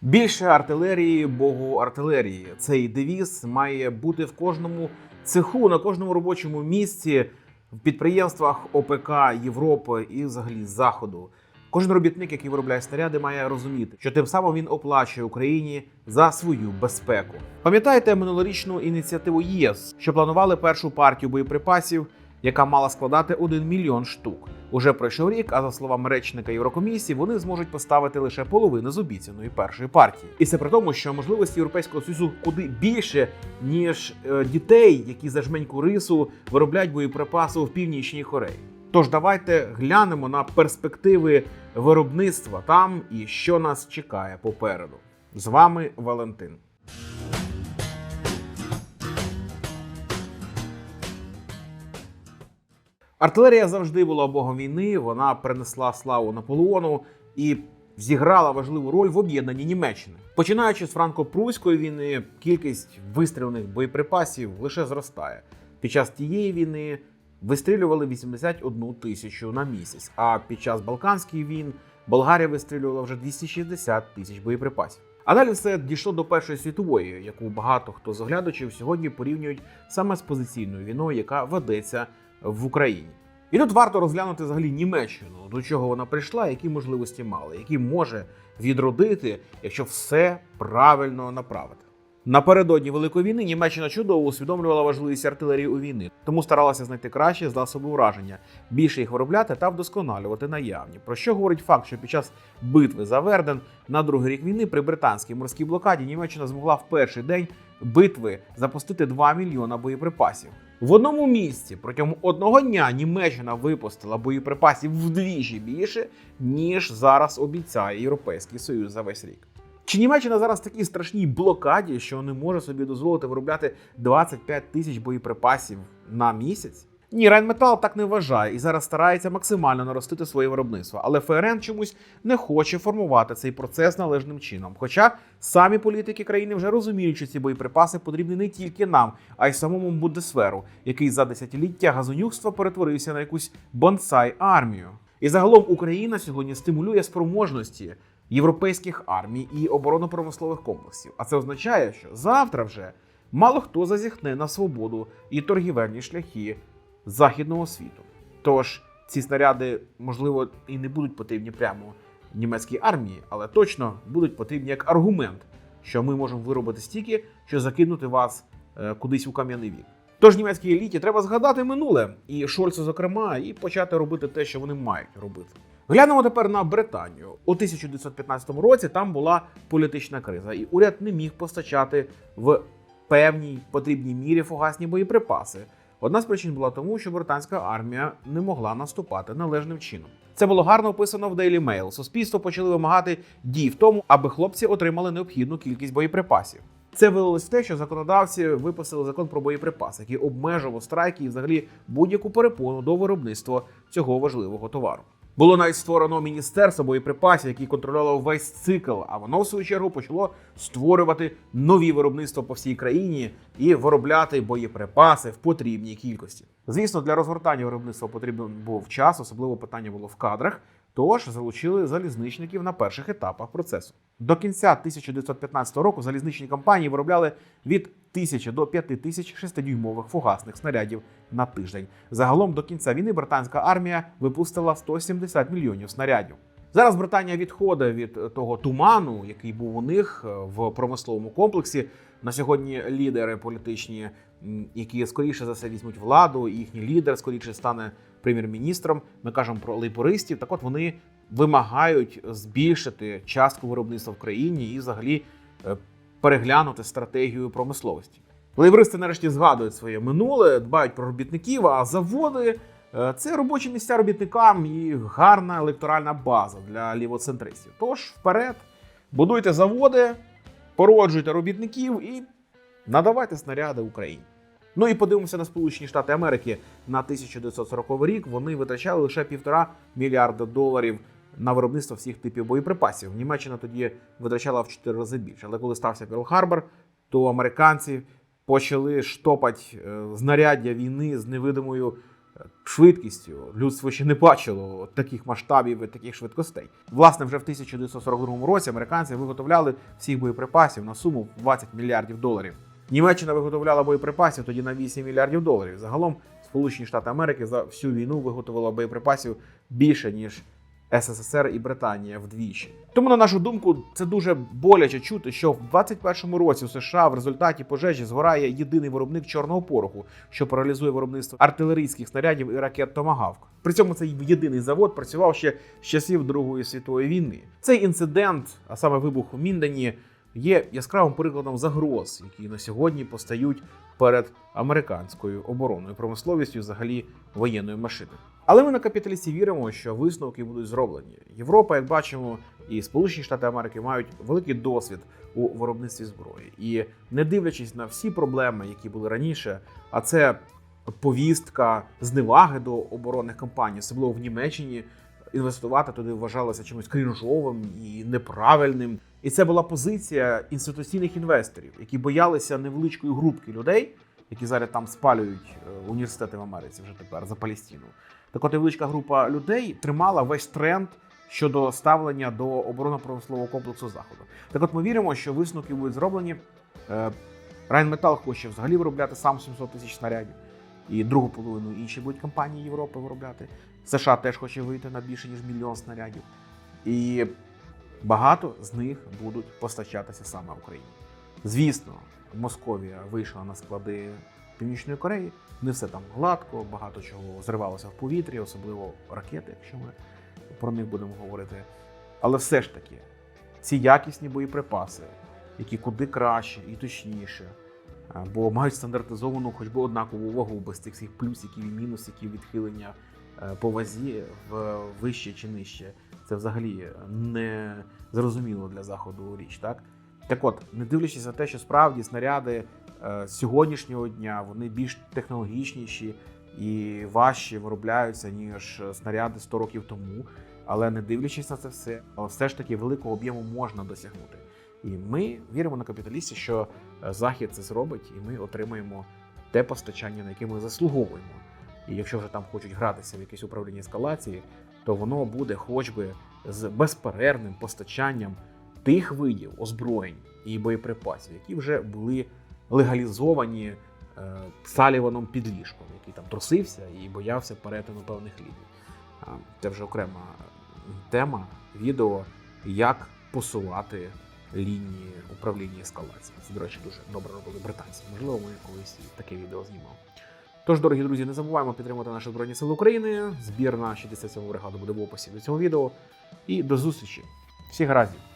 Більше артилерії, богу артилерії. Цей девіз має бути в кожному цеху, на кожному робочому місці, в підприємствах ОПК Європи і взагалі Заходу. Кожен робітник, який виробляє снаряди, має розуміти, що тим самим він оплачує Україні за свою безпеку. Пам'ятаєте минулорічну ініціативу ЄС, що планували першу партію боєприпасів, яка мала складати 1 мільйон штук. Уже пройшов рік, а за словами речника Єврокомісії, вони зможуть поставити лише половину з обіцяної першої партії. І це при тому, що можливості Європейського союзу куди більше, ніж е, дітей, які за жменьку рису виробляють боєприпаси в північній Кореї. Тож давайте глянемо на перспективи виробництва там і що нас чекає попереду. З вами Валентин. Артилерія завжди була богом війни. Вона принесла славу Наполеону і зіграла важливу роль в об'єднанні Німеччини. Починаючи з франко-прусської війни, кількість вистріляних боєприпасів лише зростає. Під час тієї війни вистрілювали 81 тисячу на місяць. А під час Балканських війн Болгарія вистрілювала вже 260 тисяч боєприпасів. А далі все дійшло до Першої світової, яку багато хто з оглядачів сьогодні порівнюють саме з позиційною війною, яка ведеться в Україні. І тут варто розглянути взагалі Німеччину, до чого вона прийшла, які можливості мала, які може відродити, якщо все правильно направити. Напередодні Великої війни Німеччина чудово усвідомлювала важливість артилерії у війни, тому старалася знайти кращі засоби ураження, більше їх виробляти та вдосконалювати наявні. Про що говорить факт, що під час битви за Верден на другий рік війни при британській морській блокаді Німеччина змогла в перший день битви запустити 2 мільйона боєприпасів. В одному місці протягом одного дня Німеччина випустила боєприпасів вдвічі більше, ніж зараз обіцяє Європейський Союз за весь рік. Чи Німеччина зараз в такій страшній блокаді, що не може собі дозволити виробляти 25 тисяч боєприпасів на місяць? Ні, Райнметал так не вважає і зараз старається максимально наростити своє виробництво, але ФРН чомусь не хоче формувати цей процес належним чином. Хоча самі політики країни вже розуміють, що ці боєприпаси потрібні не тільки нам, а й самому Бундесверу, який за десятиліття газонюкства перетворився на якусь бонсай армію. І загалом Україна сьогодні стимулює спроможності європейських армій і оборонно-промислових комплексів. А це означає, що завтра вже мало хто зазіхне на свободу і торгівельні шляхи західного світу. Тож ці снаряди, можливо, і не будуть потрібні прямо німецькій армії, але точно будуть потрібні як аргумент, що ми можемо виробити стільки, що закинути вас е, кудись у кам'яний вік. Тож німецькій еліті треба згадати минуле і Шольцу, зокрема, і почати робити те, що вони мають робити. Глянемо тепер на Британію. У 1915 році там була політична криза, і уряд не міг постачати в певній потрібній мірі фугасні боєприпаси. Одна з причин була тому, що британська армія не могла наступати належним чином. Це було гарно описано в Daily Mail. Суспільство почали вимагати дій в тому, аби хлопці отримали необхідну кількість боєприпасів. Це вилилось в те, що законодавці виписали закон про боєприпаси, який обмежував страйки і взагалі будь-яку перепону до виробництва цього важливого товару. Було навіть створено міністерство боєприпасів, яке контролювало весь цикл. А воно в свою чергу почало створювати нові виробництва по всій країні і виробляти боєприпаси в потрібній кількості. Звісно, для розгортання виробництва потрібен був час, особливо питання було в кадрах. Тож залучили залізничників на перших етапах процесу. До кінця 1915 року залізничні компанії виробляли від 1000 до 5000 6-дюймових фугасних снарядів на тиждень. Загалом до кінця війни британська армія випустила 170 мільйонів снарядів. Зараз Британія відходить від того туману, який був у них е, в промисловому комплексі. На сьогодні лідери політичні, які скоріше за все візьмуть владу, їхній лідер скоріше стане прем'єр-міністром. Ми кажемо про лейбористів. Так от вони вимагають збільшити частку виробництва в країні і взагалі е, переглянути стратегію промисловості. Лейбористи нарешті згадують своє минуле, дбають про робітників, а заводи е, це робочі місця робітникам і гарна електоральна база для лівоцентристів. Тож вперед, будуйте заводи, породжуйте робітників і надавайте снаряди Україні. Ну і подивимося на Сполучені Штати Америки на 1940 рік. Вони витрачали лише півтора мільярда доларів на виробництво всіх типів боєприпасів. Німеччина тоді витрачала в 4 рази більше. Але коли стався Перл-Харбор, то американці почали штопати е, знаряддя війни з невидимою швидкістю. Людство ще не бачило таких масштабів і таких швидкостей. Власне, вже в 1942 році американці виготовляли всіх боєприпасів на суму в 20 мільярдів доларів. Німеччина виготовляла боєприпасів тоді на 8 мільярдів доларів. Загалом Сполучені Штати Америки за всю війну виготовила боєприпасів більше ніж СССР і Британія вдвічі. Тому, на нашу думку, це дуже боляче чути, що в 21-му році у США в результаті пожежі згорає єдиний виробник чорного пороху, що паралізує виробництво артилерійських снарядів і ракет Томагавк. При цьому цей єдиний завод працював ще з часів Другої світової війни. Цей інцидент, а саме вибух у Міндені, є яскравим прикладом загроз, які на сьогодні постають перед американською оборонною промисловістю, взагалі воєнною машиною. Але ми на капіталісті віримо, що висновки будуть зроблені. Європа, як бачимо, і Сполучені Штати Америки мають великий досвід у виробництві зброї. І не дивлячись на всі проблеми, які були раніше, а це повістка зневаги до оборонних компаній, особливо в Німеччині. Інвестувати туди вважалося чимось крінжовим і неправильним. І це була позиція інституційних інвесторів, які боялися невеличкої групки людей, які зараз там спалюють е, університети в Америці вже тепер за Палестину. Так от невеличка група людей тримала весь тренд щодо ставлення до оборонно-промислового комплексу заходу. Так от ми віримо, що висновки будуть зроблені. Е, Райнметал хоче взагалі виробляти сам 700 тисяч снарядів, і другу половину інші будуть компанії Європи виробляти. США теж хоче вийти на більше ніж мільйон снарядів. І багато з них будуть постачатися саме Україні. Звісно, Московія вийшла на склади Північної Кореї. Не все там гладко, багато чого зривалося в повітрі, особливо ракети, якщо ми про них будемо говорити. Але все ж таки, ці якісні боєприпаси, які куди краще і точніше, бо мають стандартизовану хоч би однакову вагу без цих всіх плюсиків і мінусиків відхилення е, по вазі в вище чи нижче. Це взагалі не зрозуміло для заходу річ, так? Так от, не дивлячись на те, що справді снаряди е, сьогоднішнього дня вони більш технологічніші і важче виробляються, ніж снаряди 100 років тому. Але не дивлячись на це все, все ж таки великого об'єму можна досягнути. І ми віримо на капіталісті, що е, Захід це зробить, і ми отримаємо те постачання, на яке ми заслуговуємо. І якщо вже там хочуть гратися в якесь управління ескалації, то воно буде хоч би з безперервним постачанням тих видів озброєнь і боєприпасів, які вже були легалізовані е, Саліваном під ліжком, який там трусився і боявся перетину певних ліній. Це вже окрема тема відео, як посувати лінії управління ескалації. Це, до речі, дуже добре робили британці. Можливо, ми колись таке відео знімемо. Тож, дорогі друзі, не забуваємо підтримати наші Збройні Сили України. Збір на 67 бригаду буде в описі до цього відео. І до зустрічі. Всіх разів!